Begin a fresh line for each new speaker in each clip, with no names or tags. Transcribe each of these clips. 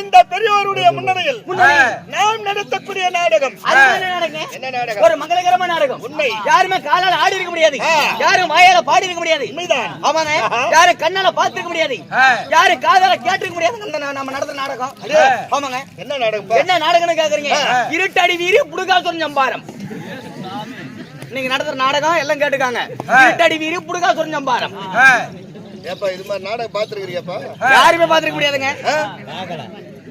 இந்த பெரியோருடைய முன்னணியில் நாம் நடத்தக்கூடிய நாடகம்.
என்ன ஒரு மங்களகரமான நாடகம்.
உண்மை.
யாருமே காலால ஆடி இருக்க முடியாது. யாரும் வாயால பாடி இருக்க முடியாது.
உண்மைதான்.
ஆமாங்க. யாரும் கண்ணால பார்த்திருக்க முடியாது. யாரும் காதால கேட்டிருக்க முடியாது. நம்ம நடத்துற நாடகம். ஆமாங்க.
என்ன நாடகம்
என்ன நாடகம்னு கேக்குறீங்க. இருட்டடி வீரி புடுகாசுரன் சம்பாரம். நீங்க நடத்துற நாடகம் எல்லாம் கேட்டுக்காங்க. இருட்டடி வீரி புடுகாசுரன் சம்பாரம்.
ஏப்பா இது மாதிரி நாடகம் பாத்துருக்கிறியாப்பா
யாருமே பார்த்திருக்க முடியாதுங்க.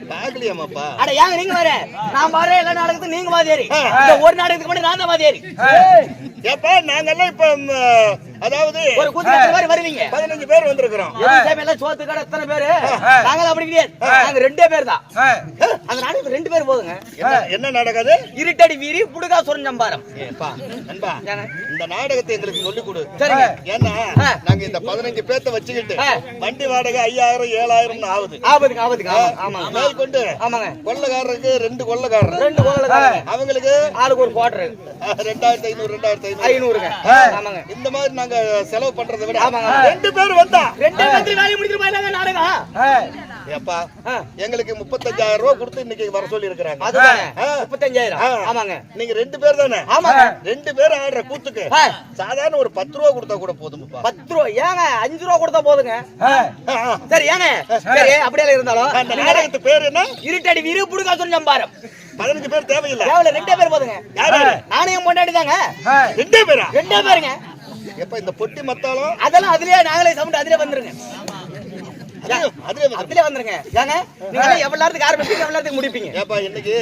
பாக்கலையாமாப்பா
அட ஏங்க நீங்க வேற? நான் வர எல்லா நாடகத்துக்கும் நீங்க வாதியாரி இந்த ஒரு நாடகத்துக்கு மட்டும் நான் தான் வாதியாரி
ஏப்பா நாங்கெல்லாம் இப்ப அதாவது
ஒரு கூத்து மாதிரி வருவீங்க.
பதினஞ்சு பேர் வந்திருக்கிறோம்.
எல்லாம் சோத்து கடை எத்தனை பேரு? நாங்களும் அப்படி கிடையாது. நாங்க ரெண்டே பேர் தான். அந்த நாடகத்துக்கு ரெண்டு பேர் போதுங்க.
என்ன- என்ன நாடகம் அது
இருட்டடி வீரி புடுகா சம்பாரம்.
ஏப்பா நண்பா
ஏங்க?
இந்த நாடகத்தை எங்களுக்கு சொல்லிக் கொடு.
சரிங்க.
ஏன்னா. நாங்க இந்த பதினஞ்சு பேத்த வச்சுக்கிட்டு. வண்டி வாடகை ஐயாயிரம் ஏழாயிரம்னு ஆகுது.
ஆபத்துக்கு ஆபத்துக்கு. ஆமா,
மேற்கொண்டு
ஆமாங்க.
கொள்ளக்காரருக்கு ரெண்டு கொள்ளக்காரர்.
ரெண்டு கோவிலுக்கு
அவங்களுக்கு
ஆளுக்கு ஒரு குவார்டர்
ரெண்டாயிரத்தி ஐநூறு ரெண்டாயிரத்தி ஐநூறு
ஐநூறுங்க. ஆமாங்க.
இந்த மாதிரி நாங்க செலவு பண்றதை விட
ஆமாங்க.
ரெண்டு பேர் வந்தா.
ரெண்டே வேலையை முடிச்சிட்டு போயிடலாங்க நாடகம்
ஏப்பா. எங்களுக்கு முப்பத்தஞ்சாயிரம் ரூபாய் கொடுத்து இன்னைக்கு வர சொல்லி இருக்கிறாங்க
அதுதானே. முப்பத்தஞ்சாயிரம். ஆமாங்க.
நீங்க ரெண்டு பேர் தானே?
ஆமாங்க.
ரெண்டு பேர் ஆடுற கூத்துக்கு. சாதாரண ஒரு பத்து ரூபா கொடுத்தா கூட போதும்ப்பா.
பத்து ரூபா. ஏங்க அஞ்சு ரூபா கொடுத்தா போதுங்க. சரி ஏங்க. சரி அப்படியே இருந்தாலும்
அந்த நாடகத்து பேர் என்ன?
இருட்டடி வீரி புடுகா சம்பாரம்
பதினஞ்சு பேர் தேவையில்லை.
தேவையில்ல ரெண்டே பேர் போதுங்க.
யாரு
பொண்டாட்டி தாங்க
ரெண்டே பேரா?
ரெண்டே பேருங்க.
எப்ப இந்த பொட்டி மத்தாலும்?
அதெல்லாம் அதுலயே நாங்களே சவுண்ட் அதுலயே வந்துருங்க. அதுலயே வந்துருங்க. ஏங்க நீங்க எவ்வளவு நேரத்துக்கு ஆரம்பிப்பீங்க எவ்வளவு நேரத்துக்கு முடிப்பீங்க?
ஏப்பா இன்னைக்கு.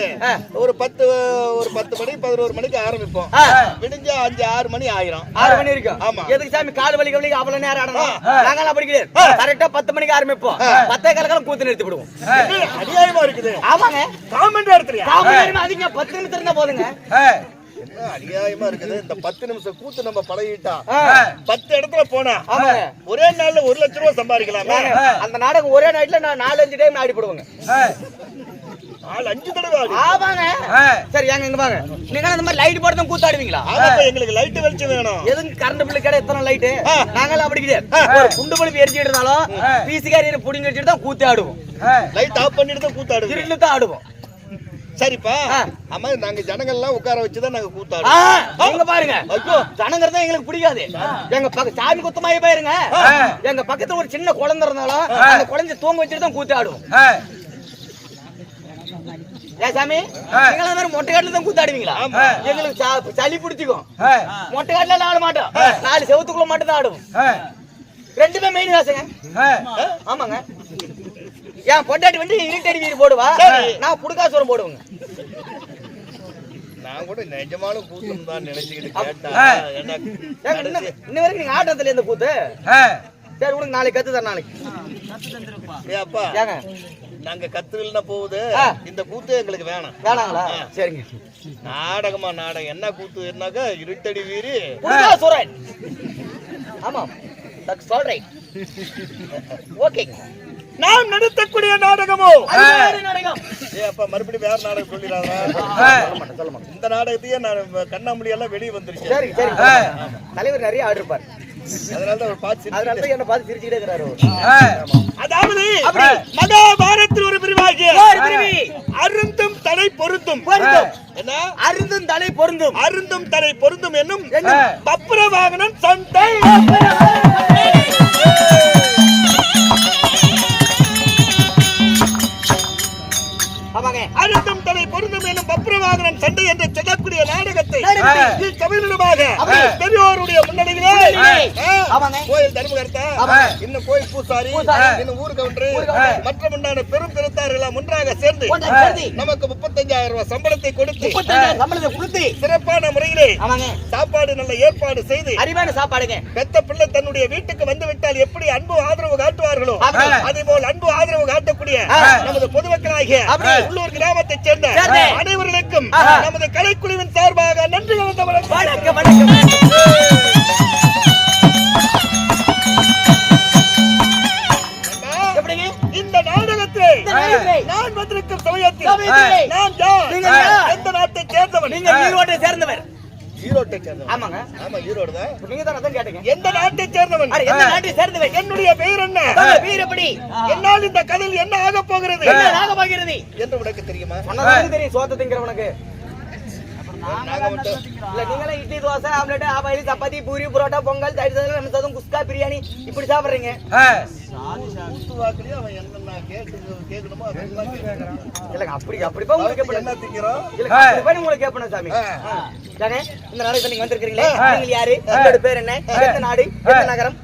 ஒரு பத்து ஒரு பத்து மணி பதினோரு மணிக்கு ஆரம்பிப்போம். விடிஞ்சா அஞ்சு ஆறு மணி ஆயிரும்.
ஆறு மணி வரைக்கும்.
ஆமா.
எதுக்கு சாமி கால் வலி வலி அவ்வளவு நேரம் ஆடணும்? நாங்களாம் அப்படி கிடையாது. கரெக்டா பத்து மணிக்கு ஆரம்பிப்போம். பத்தே காலக்காலம் கூத்து நிறுத்தி விடுவோம்
அநியாயமா இருக்குது.
ஆமாங்க.
காமெண்ட்
நேரமா அதிகமா பத்து நிமிஷம் இருந்தா போதுங்க.
என்ன அநியாயமா இருக்குது? இந்த பத்து நிமிஷம் கூத்து நம்ம பழகிட்டா. பத்து இடத்துல போனா ஒரே நாள்ல ஒரு லட்சம் ரூபாய் சம்பாதிக்கலாமே?
அந்த நாடகம் ஒரே நைட்ல நான் நாலு அஞ்சு டைம் ஆடி போடுவேங்க.
நாலு அஞ்சு தடவை ஆடு.
ஆமாங்க. சரி ஏங்க இங்க வாங்க நீங்க அந்த மாதிரி லைட் போட்டு தான் கூத்தாடுவீங்களா
எங்களுக்கு லைட் வெளிச்சம் வேணும்.
எதுக்கு கரண்ட் பில்லு கடை எத்தனை லைட்டு நாங்களாம் அப்படி கிடையாது. ஒரு குண்டு பழுப்பு எரிஞ்சிட்டு இருந்தாலும் புடிங்கி வச்சுட்டு தான் கூத்தி ஆடுவோம்.
லைட் ஆஃப் பண்ணிட்டு தான் கூத்தாடுது
இருட்டு தான் ஆடுவோம்.
சரிப்பா. ஆமா நாங்க ஜனங்கள்லாம் உட்கார வச்சுதான் நாங்க
ஆ,
கூத்தாடுவோம்
இங்க பாருங்க. ஐயோ. ஜனங்கிறது எங்களுக்கு பிடிக்காது. எங்க பக்க சாமி குத்தமாயி போயிருங்க. எங்க பக்கத்துல ஒரு சின்ன குழந்தை இருந்தாலும் அந்த குழந்தை தூங்க வச்சுட்டு தான் கூத்தி ஆடுவோம் ஏன் சாமி நீங்களா மாதிரி மொட்டை காட்டுல தான் கூத்தாடுவீங்களா. எங்களுக்கு சளி பிடிச்சிக்கும். மொட்டை காட்டுல எல்லாம் ஆட மாட்டோம் நாலு செவத்துக்குள்ள மட்டும் தான் ஆடுவோம் ரெண்டுமே மெயின் வாசங்க. ஆமாங்க. என் பொண்டாட்டி வந்து இருட்டடி வீடு போடுவா. நான் புடுக்காசுரம் போடுவேங்க.
நான் கூட நிஜமாலும் கூத்தம் தான் நினைச்சுக்கிட்டு கேட்டா. என்ன
ஏங்க, இன்னும் இன்ன வரைக்கும் நீங்க ஆட்டத்துல இருந்து கூத்து சரி உனக்கு நாளைக்கு கத்து தரேன் நாளைக்கு.
அப்பா.
ஏங்க.
நாங்க கத்துக்கலன்னா போகுது. இந்த கூத்து எங்களுக்கு வேணாம்.
வேணாங்களா? சரிங்க.
நாடகமா நாடகம். என்ன கூத்துனாக்கா இருட்டடி வீரி.
புடுக்காசுரன் ஆமா தட்ஸ் ஆல் ரைட் ஓகே
நாம் நடத்தக்கூடிய நாடகமோ? அப்பா மறுபடியும் வேற நாடகம் சொல்லிடாதா. இந்த நாடகத்தையே நான் கண்ணாமூலி எல்லாம் வெளியே வந்துருச்சு.
சரி சரி. தலைவர் நிறைய ஆர்டர் இருப்பார்
அதனால தான் ஒரு பாத்து
அதனால தான் என்ன பார்த்து சிரிச்சுக்கிட்டே இருக்கிறாரு அவரு.
அதாவது
அப்படி.
மகாபாரத்தில் ஒரு பிரிவாகிய
ஒரு பிரிவி.
அருந்தும் தலை பொருந்தும்.
பொருந்தும்.
என்ன?
அருந்தும் தலை பொருந்தும்.
அருந்தும் தலை பொருந்தும் என்னும்
என்னும்.
பப்புர வாகனம் சந்தை
ஆமாங்க
தலை பொருந்தும் எனும் பப்ரவாகனம் சண்டை என்று சொல்லக்கூடிய நாடக
நாடகத்தை.
தமிழிடமாக
அப்படி.
பெரியோருடைய முன்னணியிலே
முன்னணியிலே.
ஆ,
ஆமாங்க.
கோயில் தர்மகர்த்தா
ஆமாங்க.
இன்னும் கோயில் பூசாரி
பூசாரி.
இன்னும் ஊர் கவுண்டர்
ஊர் கவுண்டர்.
மற்றும் உண்டான பெரும் பெருத்தார்கள் எல்லாம் ஒன்றாக சேர்ந்து
ஒன்றாக சேர்ந்து.
நமக்கு முப்பத்தஞ்சாயிரம் ரூபாய் சம்பளத்தை கொடுத்து
முப்பத்தஞ்சாயிரம் சம்பளத்தை கொடுத்து
சிறப்பான முறையிலே
ஆமாங்க
சாப்பாடு நல்ல ஏற்பாடு செய்து
அறிவான சாப்பாடுங்க
பெத்த பிள்ளை தன்னுடைய வீட்டுக்கு வந்து விட்டால் எப்படி அன்பு ஆதரவு காட்டுவார்களோ. அதே போல் அன்பு ஆதரவு காட்டக்கூடிய. நமது பொதுமக்களாகிய. உள்ளூர் கிராமத்தைச் சேர்ந்த. அனைவர்களுக்கும். நமது கலைக்குழுவின் சார்பாக நன்றி கலந்த வணக்கம்
வணக்கம்.
நான் வந்திருக்கும் சமயத்தில்
சமயத்திலே
நான் யார்?
நீங்கள் யார்?
எந்த நாட்டை சேர்ந்தவன்?
நீங்க ஈரோட்டை சேர்ந்தவர்.
ஈரோட்டை சேர்ந்தவன்
ஆமாங்க.
ஆமா ஈரோடு தான்
இப்ப நீங்க தான் அதான் கேட்டீங்க.
எந்த நாட்டை சேர்ந்தவன்?
எந்த நாட்டை சேர்ந்தவன்
என்னுடைய பெயர் என்ன?
வீர் எப்படி?
என்னால் இந்த கதையில் என்ன ஆக போகிறது?
என்ன ராகமாகிறது
என்று உனக்கு தெரியுமா?
தெரியும் சோத்த திங்கிறவனுக்கு இல்ல நீங்களே idli dosa omelette half boil chapati puri parotta pongal தயிர் சாதம் லெமன் சாதம் குஸ்கா பிரியாணி இப்படி சாப்பிடுறீங்க. இல்லங்க அப்படி அப்படி போய் உங்களுக்கு
என்ன திங்கிறோம்
உங்களுக்கு கேட்பணும் சாமி. தானே இந்த நாளைக்கு நீங்க வந்திருக்கீங்களே நீங்க யாரு? உங்களோட பேர் என்ன? எந்த நாடு? எந்த நகரம்?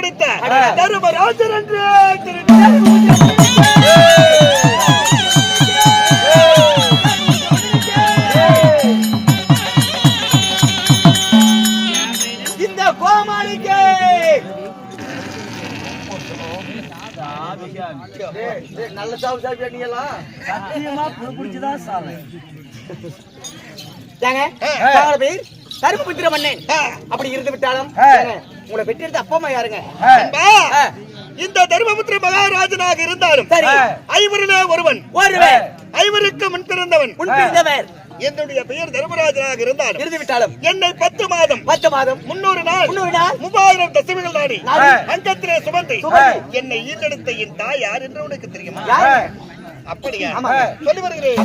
படைத்த. தருமராஜர் என்று
இந்த கோமாளிக்கு. நல்ல சாவு சாப்பிட்டியா நீ எல்லாம் ஏங்க, தாங்களோட பேர்? தருமபுத்திர மன்னன். அப்படி இருந்து விட்டாலும் உங்களை பெற்றெடுத்த அப்பா அம்மா யாருங்க.
இந்த தர்மபுத்திர மகாராஜனாக இருந்தாலும்
சரி.
ஐவரிலே ஒருவன்.
ஒருவர்
ஐவருக்கு முன் பிறந்தவன்.
முன்பிருந்தவர்
என்னுடைய பெயர் தர்மராஜனாக இருந்தாலும்
இருந்து விட்டாலும்
என்னை பத்து மாதம்
பத்து மாதம்.
முன்னூறு நாள்
முன்னூறு நாள்.
மூவாயிரம் தசமிகள் நாடி. அங்கத்திலே சுமந்து. என்னை ஈண்டெடுத்த என் தாய் யார் என்று உனக்கு தெரியுமா? அப்படியா. சொல்லி வருகிறேன்.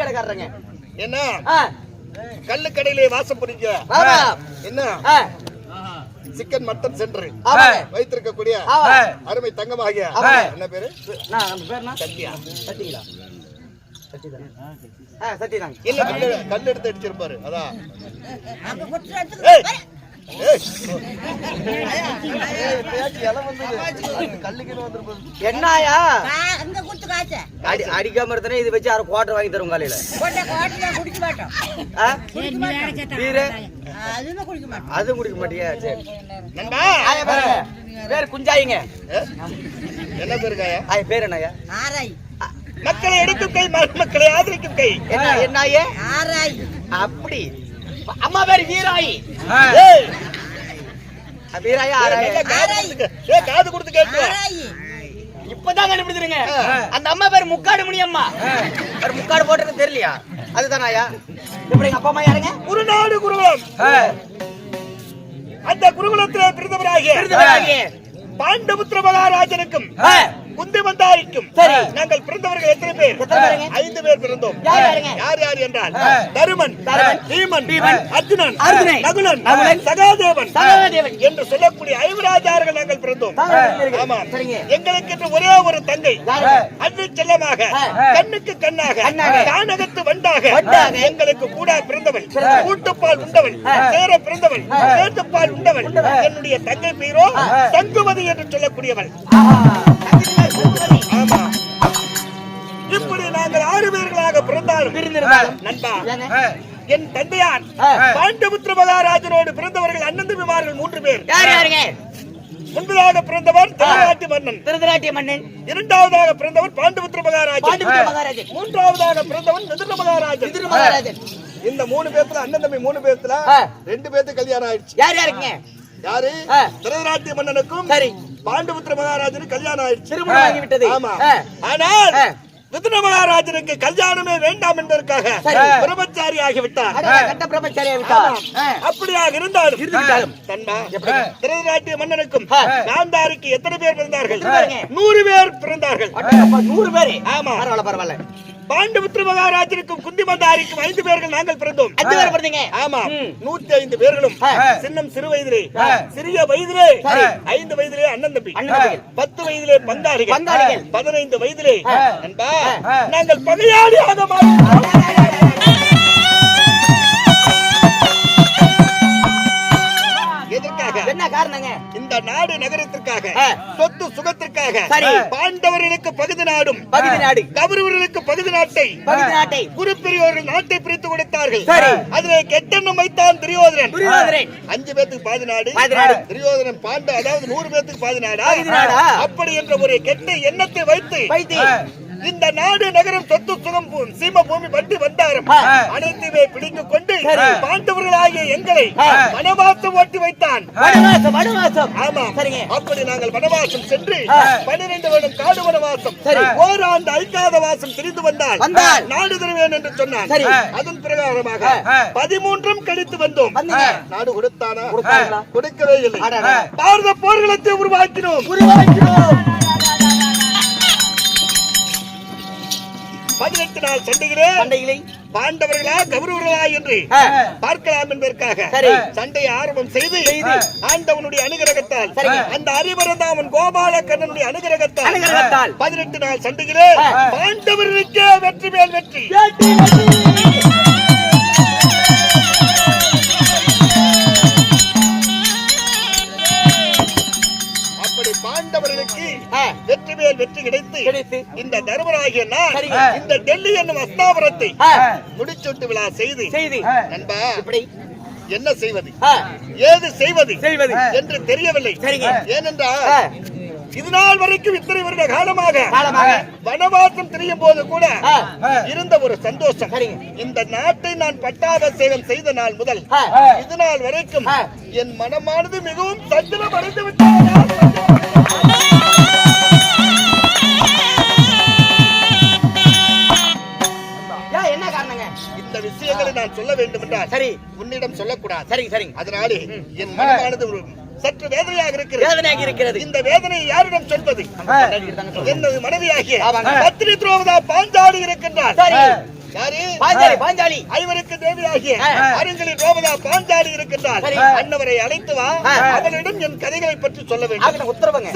கடைக்காரங்க
என்ன?
ஆ.
கள்ளுக்கடையிலே வாசம் புரிஞ்ச என்ன? சிக்கன் மட்டன் சென்று. வைத்திருக்கக்கூடிய. அருமை தங்கமாகிய
ஆமாங்க.
என்ன பேரு?
என்ன?
சத்யா. கல்லு கல்லு எடுத்து அடிச்சிருப்பாரு? அதான்.
அடி அடிக்காம இருந்தானே இது வச்சு அரை குவார்டர் வாங்கி தரும் காலையில.
கொட்டை கோட்டை குடிக்க
மாட்டியா? சரி. பேர். குஞ்சாயிங்க?
என்ன பேருக்காயா
ஆய? பேர் என்னய்யா?
ஆராய்
மக்களை எடுக்கும் கை மக்களை ஆதரிக்கும் கை.
என்ன என்னாயே
ஆராய்
அப்படி. அம்மா பேர் வீராயி.
ஏய்.
வீராயி
காது கொடுத்து கேட்டு
இப்பதான் கண்டுபிடிச்சிருங்க. அந்த அம்மா பேர் முக்காடு முனியம்மா. வேற முக்காடு போட்டது தெரியலையா? அதுதானாயா எப்படி எங்க அப்பா அம்மா யாருங்க?
குருநாடு குருவம் அந்த குருகுலத்திலே பிறந்தவராகிய. பாண்டபுத்திர மகாராஜனுக்கும் மந்தாரிக்கும்
சரி.
நாங்கள் பிறந்தவர்கள் எத்தனை பேர்? ஐந்து பேர் பிறந்தோம்
யார்?
யார் என்றால் தருமன் பீமன்
பீமன்,
அர்ஜுனன் நகுலன் சகாதேவன். என்று சொல்லக்கூடிய ஐவராஜார்கள் நாங்கள் பிறந்தோம். ஆமா. எங்களுக்கு என்று ஒரே ஒரு தங்கை? அன்பு செல்லமாக. கண்ணுக்கு கண்ணாக. கானகத்து வண்டாக. எங்களுக்கு கூட பிறந்தவள். கூட்டுப்பால் உண்டவள். சேர பிறந்தவள்
ஆ.
சேத்துப்பால் உண்டவள். என்னுடைய தங்கை பேரோ
ஆ.
சங்குமதி என்று சொல்லக்கூடியவள் இப்படி நாங்கள் ஆறு பேர்களாக பிறந்தாலும். நண்பா? என் தந்தையார்
ஆ.
பாண்டபுத்திர மகாராஜனோடு பிறந்தவர்கள் அண்ணன் தம்பிமார்கள் மூன்று பேர்.
யார் யாருங்க?
முன்பதாக பிறந்தவர் திருநாட்டி மன்னன்.
திருதராட்டிய மன்னன்.
இரண்டாவதாக பிறந்தவர் பாண்டபுத்திர மகாராஜன்.
மகாராஜன்.
மூன்றாவதாக பிறந்தவன் மிதுன மகாராஜன்.
விதுர மகாராஜன்.
இந்த மூணு பேர்த்துல அண்ணன் தம்பி மூணு பேர்த்துல. ரெண்டு பேர்த்து கல்யாணம் ஆயிடுச்சு.
யார் யாருங்க
யாரு
ஆ.
திருநாட்டிய மன்னனுக்கும்
சரி
பாண்டபுத்திர மகாராஜனுக்கு கல்யாணம் ஆயிடுச்சு
திருமணம் ஆகிவிட்டது
ஆமா. ஆனால். மிதுன மகாராஜனுக்கு கல்யாணமே வேண்டாம் என்பதற்காக
சரி.
பிரம்மச்சாரி ஆகிவிட்டார். அப்படியாக இருந்தாலும்? திருநாட்டிய மன்னனுக்கும். காந்தாரிக்கு எத்தனை பேர் பிறந்தார்கள்? நூறு பேர் பிறந்தார்கள்
நூறு பேரு
ஆமா.
பரவாயில்ல பரவாயில்ல
பாண்டபுத்திர மகாராஜனுக்கும் குந்தி மந்தாரிக்கும் ஐந்து பேர்கள் நாங்கள் பிறந்தோம்
அஞ்சு பேர் பிறந்தீங்க
ஆமா. நூத்தி ஐந்து பேர்களும். சின்னம் சிறு வயதிலே. சிறிய வயதிலே. ஐந்து வயதிலே அண்ணன் தம்பி. பத்து வயதிலே பங்காளிகள். பதினைந்து வயதிலே. நண்பா. நாங்கள் பகையாளியாக மாறினோம் எதற்காக
காரணங்க.
இந்த நாடு நகரத்திற்காக. சொத்து சுகத்திற்காக
சரி.
பாண்டவர்களுக்கு பகுதி நாடும்
பகுதி நாடு.
கௌரவர்களுக்கு பகுதி நாட்டை
பகுதி நாட்டை.
குரு பெரியோர்கள் நாட்டை பிரித்து கொடுத்தார்கள்.
சரி.
அதிலே கெட்டெண்ணம் வைத்தான் துரியோதனன். அஞ்சு பேத்துக்கு பாதி நாடு. துரியோதனன் பாண்ட அதாவது நூறு பேத்துக்கு பாதி நாடா? அப்படி என்ற ஒரு கெட்ட எண்ணத்தை வைத்து
வைத்தி.
இந்த நாடு நகரம் சொத்து சுகம் சீம பூமி வண்டி வந்தாரம். அனைத்துமே பிடித்துக் கொண்டு. பாண்டவர்களாகிய எங்களை. வனவாசம் ஓட்டி வைத்தான்
வனவாசம் வனவாசம்
ஆமா
சரிங்க
அப்படி நாங்கள் வனவாசம் சென்று. பன்னிரண்டு வருடம் காடு வனவாசம்
சரி.
ஓராண்டு ஐக்காத வாசம் திரிந்து வந்தால்
வந்தால்.
நாடு தருவேன் என்று சொன்னான்
சரி.
அதன் பிரகாரமாக பதிமூன்றும் கழித்து வந்தோம். நாடு கொடுத்தானா? கொடுக்கவே இல்லை. பாரத போர்க்களத்தை உருவாக்கினோம்
உருவாக்கிறோம்
நாள் சண்டைகளே
சண்டைகளை
பாண்டவர்களா கௌரவர்களா என்று. பார்க்கலாம் என்பதற்காக
சரி.
சண்டையை ஆரம்பம் செய்து. ஆண்டவனுடைய அனுகிரகத்தால். அந்த அரிமரந்தாமன் கோபால கண்ணனுடைய அனுகிரகத்தால். பதினெட்டு நாள் சண்டைகளே
ஆ.
பாண்டவர்களுக்கே வெற்றி மேல் வெற்றி வெற்றி மேல் வெற்றி கிடைத்து
கிடைத்து.
இந்த தர்மராகிய நான். இந்த டெல்லி என்னும் அஸ்தாபரத்தை. முடிச்சொட்டு விழா செய்து
செய்தி
நண்பா
இப்படி
என்ன செய்வது. ஏது செய்வது
செய்வது.
என்று தெரியவில்லை. ஏனென்றால். இது நாள் வரைக்கும் இத்தனை வருட காலமாக. வனவாசம் தெரியும் போது கூட. இருந்த ஒரு சந்தோஷம். இந்த நாட்டை நான் பட்டாபிஷேகம் செய்த நாள் முதல்
ஆ.
இது நாள் வரைக்கும். என் மனமானது மிகவும் சஞ்சலம் அடைந்து விட்டது நான் சொல்ல வேண்டும் என்றால்
சரி.
உன்னிடம் சொல்லக்கூடாது.
சரிங்க சரிங்க
அதனாலே என் மனமானது சற்று வேதனையாக இருக்கிறது.
வேதனையாக இருக்கிறது.
இந்த வேதனை யாரிடம் சொல்வது. எனது மனைவியாகிய. பத்திரி துரோவதா பாஞ்சாலி இருக்கின்றார்.
சரி.
யாரு?
பாஞ்சாலி.
ஐவருக்கு தேவியாகிய
ஆ.
அருங்களின் ரோபதா பாஞ்சாலி இருக்கின்றார்.
சரி.
அன்னவரை அழைத்து வா.
ஆ.
அவளிடம் என் கதைகளை பற்றி சொல்ல வேண்டும்.
உத்தரவுங்க.